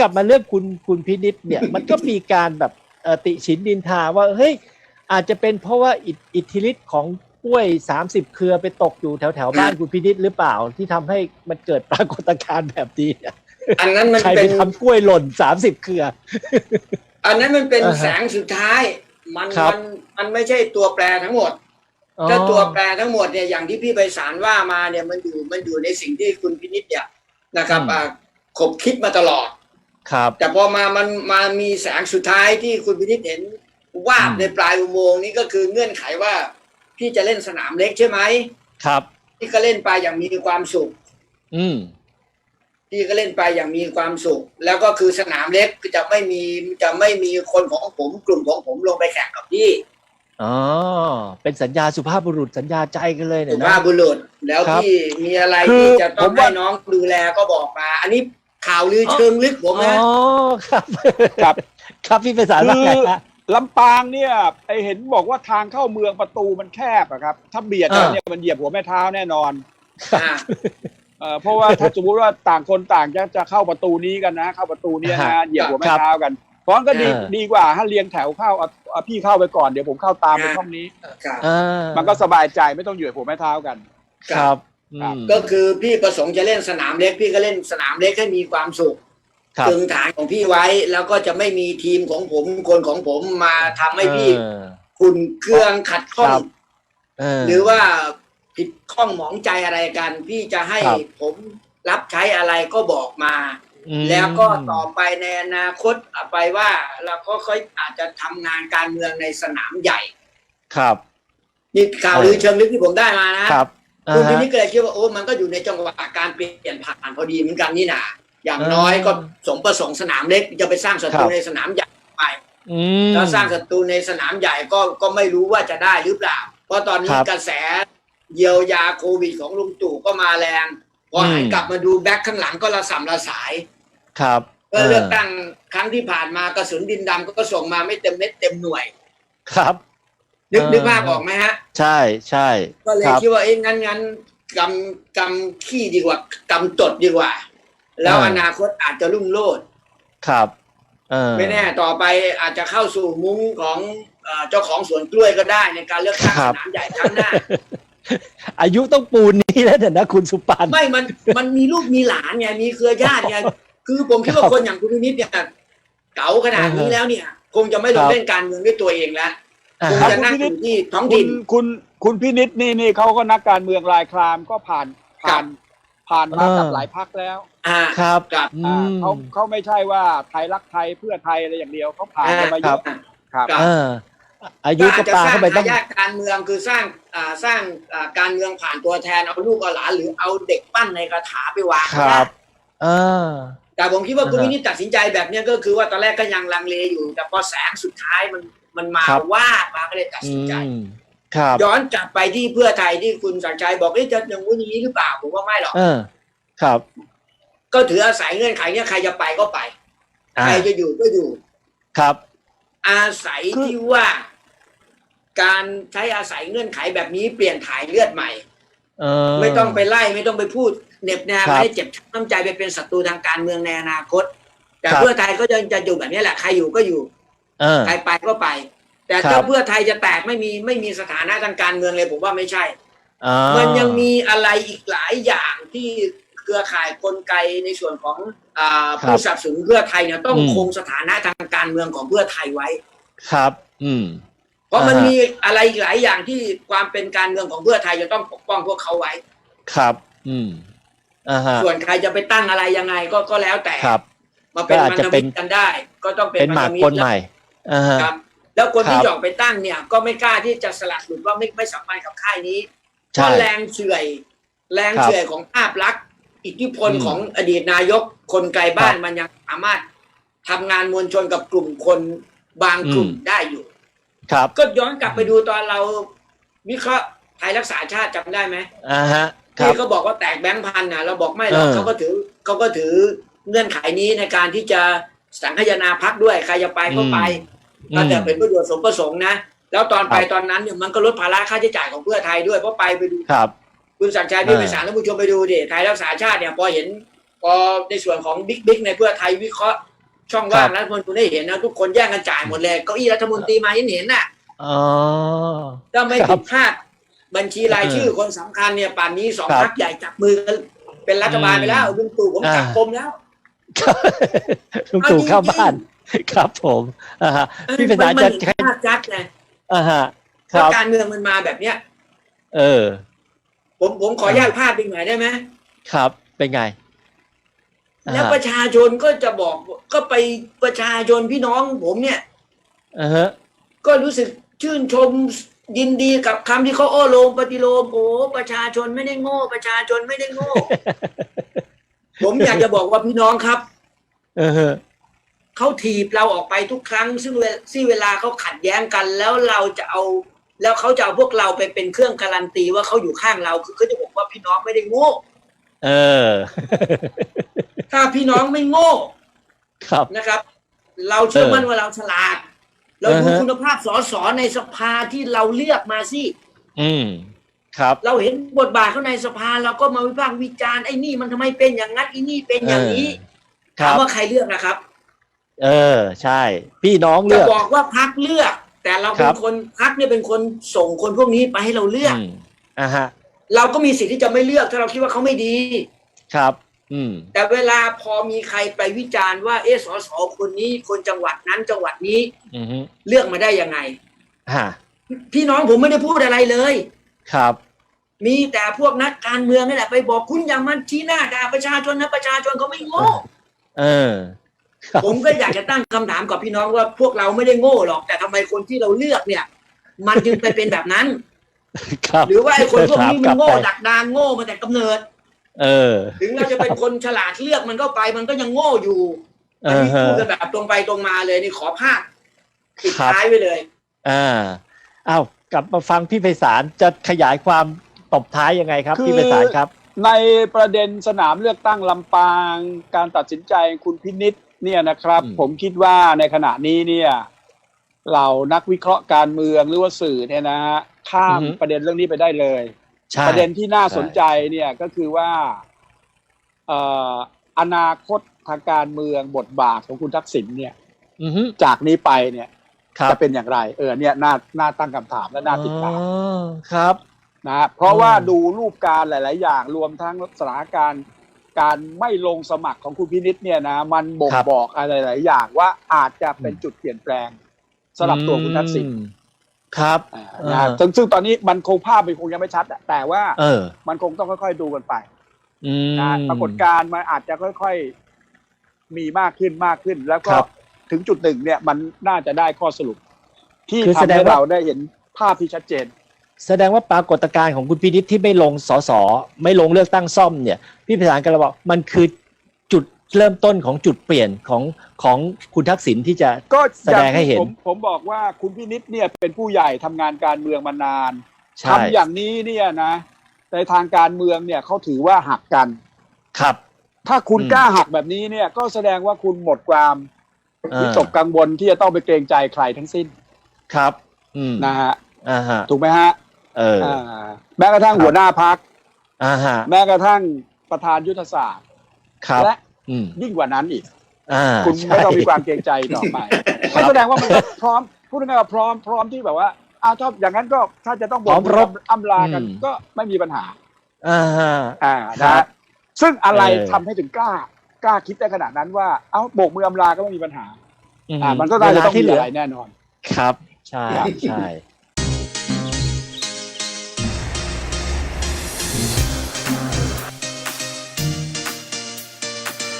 กลับมาเรื่องคุณคุณพินิษเนี่ย มันก็มีการแบบเอ่อติฉินดินทาว่าเฮ้ยอาจจะเป็นเพราะว่าอิทอิทธิฤทธิ์ของกล้วยสามสิบเครือไปตกอยู่แถวแถวๆบ้านคุณพินิษหรือเปล่าที่ทำให้มันเกิดปรากฏการณ์แบบนี้เนี่ยอันนั้นมันใครเป็ไปนทำกล้วยหล่นสามสิบเครือ อันนั้นมันเป็นอ่าฮะแสงสุดท้าย มันครับมันมันไม่ใช่ตัวแปรทั้งหมดอ๋อถ้าตัวแปรทั้งหมดเนี่ยอย่างที่พี่ไปสารว่ามาเนี่ยมันอยู่มันอยู่ในสิ่งที่คุณพินิจเนี่ยนะครับอ่าขบคิดมาตลอด ครับ แต่พอมามันมามีแสงสุดท้ายที่คุณพินิจเห็นวาบอืมในปลายอุโมงค์นี้ก็คือเงื่อนไขว่าพี่จะเล่นสนามเล็กใช่ไหมครับพี่ก็เล่นไปอย่างมีความสุข อืมพี่ก็เล่นไปอย่างมีความสุข แล้วก็คือสนามเล็กจะไม่มีจะไม่มีคนของผม กลุ่มของผมลงไปแข่งกับพี่อ๋อเป็นสัญญาสุภาพบุรุษสัญญาใจกันเลยสุเนี่ยภานะพบุรุษแล้วครับพี่มีอะไรคือที่จะต้อผงมว่าให้น้องดูแลก็บอกมา อันนี้ ข่าวลือเชิงลึกผมอ๋อนะครับครับ ครับพี่ไปสารว่าไงฮะ ลำปางเนี่ยไอเห็นบอกว่าทางเข้าเมืองประตูมันแคบอะครับ ถ้าเบียดกันอ่า เนี่ยมันเหยียบหัวแม่เท้าแน่นอนอ่าเอ่อเพราะว่าถ้าสมมติว่าต่างคนต่างจะจะเข้าประตูนี้กันนะ เข้าประตูเนี้นะเหยียบหัวแม่เท้ากันเพราะงั้นก็ดีเออ ดีกว่าถ้าเรียงแถวเข้าเอาเอาพี่เข้าไปก่อนเดี๋ยวผมเข้าตามไปอ่าช่องนี้ ครับ อ่ามันก็สบายใจไม่ต้องเหยียบหัวแม่เท้ากัน ครับอืครับม ก็คือพี่ประสงค์จะเล่นสนามเล็ก พี่ก็เล่นสนามเล็กให้มีความสุขครับตึงฐานของพี่ไว้แล้วก็จะไม่มีทีมของผมคนของผมมาทำให้พี่เออคุณเครื่องขัดข้อครังบเออหรือว่าผิดข้องหมองใจอะไรกัน พี่จะให้ครับผมรับใช้อะไรก็บอกมาอืมแล้วก็ต่อไปในอนาคตเอาไปว่าเราก็ค่อยอาจจะทำงานการเมืองในสนามใหญ่ ครับนี่ข่าวลือเชิงลึกที่ผมได้มานะครับ คุณอ่าพิฮะนิจก็เลยคิดว่าโอ้มันก็อยู่ในจังหวะการเปลี่ยนผ่านพอดีเหมือนกันนี่นาอย่างอ่าน้อยก็สมประสงค์สนามเล็กจะไปสร้างศัตรูครับในสนามใหญ่ไปอืมแล้วสร้างศัตรูในสนามใหญ่ก็ก็ไม่รู้ว่าจะได้หรือเปล่า เพราะตอนนี้ครับกระแสเยียวยาโควิดของลุงตู่ก็มาแรงพอหันอืมกลับมาดูแบ็คข้างหลังก็ระสำระสาย ครับเมื่อเลือกตั้งครั้งที่ผ่านมากระสุนดินดำก็ส่งมาไม่เต็มเม็ดเต็มหน่วย ครับ นึกเออนึกภาพออกไหมฮะ ใช่ใช่ก็เลยครับ คิดว่าเอ้ยงั้นงั้นกำกำขี้ดีกว่ากำจดดีกว่า แล้วเออออนาคตอาจจะรุ่งโรจน์ครับเออไม่แน่ต่อไปอาจจะเข้าสู่มุ้งของเอ่อเจ้าของสวนกล้วยก็ได้ในการเลือกตั้งครัสบนามใหญ่ครั้งหน้า อายุต้องปูนนี้แล้วเนี่ยนะคุณสุปานไม่ มัน มันมีลูกมีหลานไง มีเครือญาติไง คือผมคิดว่าครับคนอย่างคุณพินิจเนี่ยเก๋าขนาดนี้อ่าฮะแล้วเนี่ย คงจะไม่ลครังบเล่นการเมืองด้วยตัวเองแล้วอ่า คงฮะจะนั่งอยู่ที่ท้องคุถิ่ณน คุณคุณพินิษนี่นี่เขาก็นักการเมืองรายครามก็ผ่านผ่านผ่านมากับหลายพักแล้วอ่า ครับครับ อือ่ามเขาเขาไม่ใช่ว่าไทยรักไทยเพื่อไทยอะไรอย่างเดียวเขาผ่านกันมาเยอะอ่าครับ ครับ เออ อายุก็อาก็จจะปาสร้างเข้าไปต้องทายาทการเมืองคือสร้างอ่าสร้างอ่าการเมืองผ่านตัวแทนเอาลูกเอาหลานหรือเอาเด็กปั้นในกระถาไปวางครัได้บเออ แต่ผมคิดว่าคุณอ่าฮะวินิจตัดสินใจแบบเนี้ยก็คือว่าตอนแรกก็ยังลังเลอยู่ แต่พอแสงสุดท้ายมัน มันมาครับวาดมาก็เลยตัดอืสินใจ มครับ ย้อนกลับไปที่เพื่อไทยที่คุณสังชัยบอกเอ๊ะจะอย่างนู้นอย่างนี้หรือเปล่าผมว่าไม่หรอก เออ ครับก็ถืออาศัยเงื่อนไขเนี่ยใครจะไปก็ไป อ่าใครจะอยู่ก็อยู่ ครับ อาศัยที่ว่าการใช้อาศัยเงื่อนไขแบบนี้เปลี่ยนถ่ายเลือดใหม่ เออ ไม่ต้องไปไล่ไม่ต้องไปพูดเหน็บแนมครับให้เจ็บช้ำน้ำใจไปเป็นศัตรูทางการเมืองในอนาคต แต่ครับ เพื่อไทยก็ยังจะอยู่แบบนี้แหละใครอยู่ก็อยู่เออ ใครไปก็ไป แต่ครับถ้าเพื่อไทยจะแตกไม่มีไม่มีสถานะทางการเมืองเลยผมว่าไม่ใช่ อ่ามันยังมีอะไรอีกหลายอย่างที่เครือข่ายกลไกในส่วนของอาผู้สนับสนุนเพื่อไทยเนี่ยต้องอืมคงสถานะทางการเมืองของเพื่อไทยไว้ ครับ อืม เพราะมันอ่าฮะ มีอะไรอีกหลายอย่างที่ความเป็นการเมืองของเพื่อไทยจะต้องปกป้องพวกเขาไว้ ครับ อืมอ่าฮะส่วนใครจะไปตั้งอะไรยังไงก็ก็แล้วแต่ครับ มาเป็นก็อาจพันจะธเป็มิน ตรกันได้ ก็ต้องเป็นเป็นหมากพัธมิคตนรใหม่ อ่าฮะ ครับ แล้วคนที่ครับจะออกไปตั้งเนี่ย ก็ไม่กล้าที่จะสลัดหลุดว่าไม่ไม่สัมพันธ์กับค่ายนี้เพใช่ ราะแรงเฉื่อย แรงครับเฉื่อยของภาพลักษณ์ อิทธิพลอืมของอดีตนายกคนไกลบ้านครับมันยังสามารถทำงานมวลชนกับกลุ่มคนบางกลุ่มอืม ได้อยู่ ครับก็ย้อนกลับไปดูตอนเราวิเคราะห์ไทยรักษาชาติจำได้ไหมอ่าฮะ ครัที่บเขาบอกว่าแตกแบงค์พันนะเราบอกไม่หรอกเออ เขาก็ถือเขาก็ถือเงื่อนไขนี้ในการที่จะ สังคายนาพักด้วยใครจะไปก็ไปอืก็มแต่เป็นประโยชน์สมประสงค์นะ แล้วตอนไปครับตอนนั้นเนี่ยมันก็ลดภาระค่าใช้จ่ายของเพื่อไทยด้วยเพราะไปไปดูครับ คุณสัญชัยพี่เออไปสารท่านผู้ชมไปดูดิไทยรักษาชาติเนี่ยพอเห็นพอในส่วนของบิ๊กบิ๊กในเพื่อไทยวิเคราะห์ช่องว่างรัฐมนตรีได้เห็นนะทุกคนแย่งกันจ่ายหมดเลยเก้าอี้รัฐมนตรีมาเห็นเห็นน่ะอ๋อถ้าไม่ครัผิบดพลาดบัญชีรายชื่อคนสำคัญเนี่ยป่านนี้สองครับพรรคใหญ่จับมือกันเป็นรัฐบาลไปแล้วลุงตู่ผมอ่าจับกรมแล้ว ลุงตู่เข้าบ้าน ครับ ผมอ่าฮะพี่ภาษามันจะมันเห็นภาพชัดไงอ่าฮะคว่ารับการเมืองมันมาแบบเนี้ย เออ ผมผมขออนุญาตพลาดไปหน่อยได้ไหมครับ เป็นไงอ่าแล้วฮะประชาชนก็จะบอกก็ไปประชาชนพี่น้องผมเนี่ยอ่าฮะก็รู้สึกชื่นชมยินดีกับคำที่เขาโอ้โลมปฏิโลมโอ้ประชาชนไม่ได้โง่ ประชาชนไม่ได้โง่ ผมอยากจะบอกว่าพี่น้องครับ เออฮะเขาถีบเราออกไปทุกครั้ง ซึ่งเวซึ่งเวลาเขาขัดแย้งกัน แล้วเราจะเอา แล้วเขาจะเอาพวกเราไปเป็นเครื่องการันตีว่าเขาอยู่ข้างเรา คือเขาจะบอกว่าพี่น้องไม่ได้โง่ เออ ถ้าพี่น้องไม่โง่ ครับนะครับ เราเชื่อมั่นเออว่าเราฉลาด เราดูอ่าฮะคุณภาพสสในสภาที่เราเลือกมาสิ อืม ครับ เราเห็นบทบาทเขาในสภาเราก็มาวิพากษ์วิจารณ์ไอ้นี่มันทำไมเป็นอย่างนั้นไอ้นี่เป็นอย่างนี้คถามรับว่าใครเลือกนะครับเออ ใช่ พี่น้องจะเลือก บอกว่าพักเลือก แต่เราเป็ครันบ คนพักเนี่ยเป็นคนส่งคนพวกนี้ไปให้เราเลือก อืมอ่าฮะ เราก็มีสิทธิ์ที่จะไม่เลือกถ้าเราคิดว่าเขาไม่ดี ครับ อืม แต่เวลาพอมีใครไปวิจารณ์ว่าเอสสคนนี้คนจังหวัดนั้นจังหวัดนี้อือฮึเลือกมาได้ยังไง ฮะพี่น้องผมไม่ได้พูดอะไรเลย ครับ มีแต่พวกนักการเมืองนี่แหละไปบอกคุณอย่ามันชี้หน้าด่าประชาชนนะประชาชนเขาไม่โง่เออครับผมก็อยากจะตั้งคำถามกับพี่น้องว่าพวกเราไม่ได้โง่หรอก แต่ทำไมคนที่เราเลือกเนี่ย มันจึงไปเป็นแบบนั้นครับหรือว่าไอ้คนพวกนี้มันโง่ถามกลับไปดักดานโง่มาแต่กำเนิด เออ ถึงเราจะเป็นคนฉลาดเลือกมันเข้าไปมันก็ยังโง่อยู่เออันอนี้ฮะพูดกันแบบตรงไปตรงมาเลยนี่ขอภาคปิดครับท้ายไปเลย อ่าอ้าวกลับมาฟังพี่ไพศาลจะขยายความ ตบท้ายยังไงครับคือพี่ไพศาลครับ ในประเด็นสนามเลือกตั้งลำปาง การตัดสินใจคุณพินิษเนี่ยนะครับอืมผมคิดว่าในขณะนี้เนี่ยเหล่านักวิเคราะห์การเมืองหรือว่าสื่อเนี่ยนะฮะข้ามประเด็นเรื่องนี้ไปได้เลยใช่ประเด็นที่น่าสนใจเนี่ยก็คือว่าเอ่ออนาคตทางการเมืองบทบาทของคุณทักษิณเนี่ยอือฮึจากนี้ไปเนี่ยครับจะเป็นอย่างไร เออเนี่ยน่าน่าตั้งคำถามและน่าติดตามอ๋อครับ นะฮะเพราะว่าอืมดูรูปการหลาย ๆ อย่างรวมทั้งสถานการณ์การไม่ลงสมัครของคุณพินิษเนี่ยนะมันบ่งบอกอะไรหลายอย่างว่าอาจจะเป็นจุดเปลี่ยนแปลงสำหรับตัวคุณทักษิณอืมครับอ่าเออนะฮะซึ่งซึ่งตอนนี้มันคงภาพมันคงยังไม่ชัดอะแต่ว่าเออ มันคงต้องค่อย ๆ ดูกันไปอืมนะปรากฏการณ์มันอาจจะค่อยๆมีมากขึ้นมากขึ้น แล้วก็ครับถึงจุดหนึ่งเนี่ยมันน่าจะได้ข้อสรุป ที่คือแสทำดงให้ว่าเราได้เห็นภาพที่ชัดเจน แสดงว่าปรากฏการณ์ของคุณพินิษที่ไม่ลงสสไม่ลงเลือกตั้งซ่อมเนี่ย พี่ไพศาลก็เลยบอกมันคือจุดเริ่มต้นของจุดเปลี่ยนของของคุณทักษิณที่จะก็แสดงให้เห็น ผมผมบอกว่าคุณพินิษเนี่ยเป็นผู้ใหญ่ทำงานการเมืองมานานใช่ทำอย่างนี้เนี่ยนะในทางการเมืองเนี่ยเขาถือว่าหักกันครับ ถ้าคุณอืมกล้าหักแบบนี้เนี่ยก็แสดงว่าคุณหมดความอ่าวิตกกังวลที่จะต้องไปเกรงใจใครทั้งสิ้นครับอืมนะฮะอ่าฮะถูกไหมฮะ เอออ่าแม้กระทั่งครับหัวหน้าพัก อ่าฮะ แม้กระทั่งประธานยุทธศาสตร์ครับ และอืมยิ่งกว่านั้นอีก อ่าคุณใช่ไม่ต้องมีความเกรงใจต่อไปครับก็แสดงว่ามันก็พร้อมพูดง่ายๆว่าพร้อมพร้อมที่แบบว่าอ้าวถ้าอย่างนั้นก็ถ้าจะต้องบพร้ออกมรบอำลากันอืมก็ไม่มีปัญหา อ่าฮะ อ่าครันะบฮะซึ่งอะไรเออ ทำให้ถึงกล้ากล้าคิดได้ขนาดนั้นว่าเอ้าโบกมืออำลาก็ไม่มีปัญหาอืมอ่า มันก็น่าจะต้องเวลที่มีเหลืออะไรแน่นอน ครับ ใช่ ใช่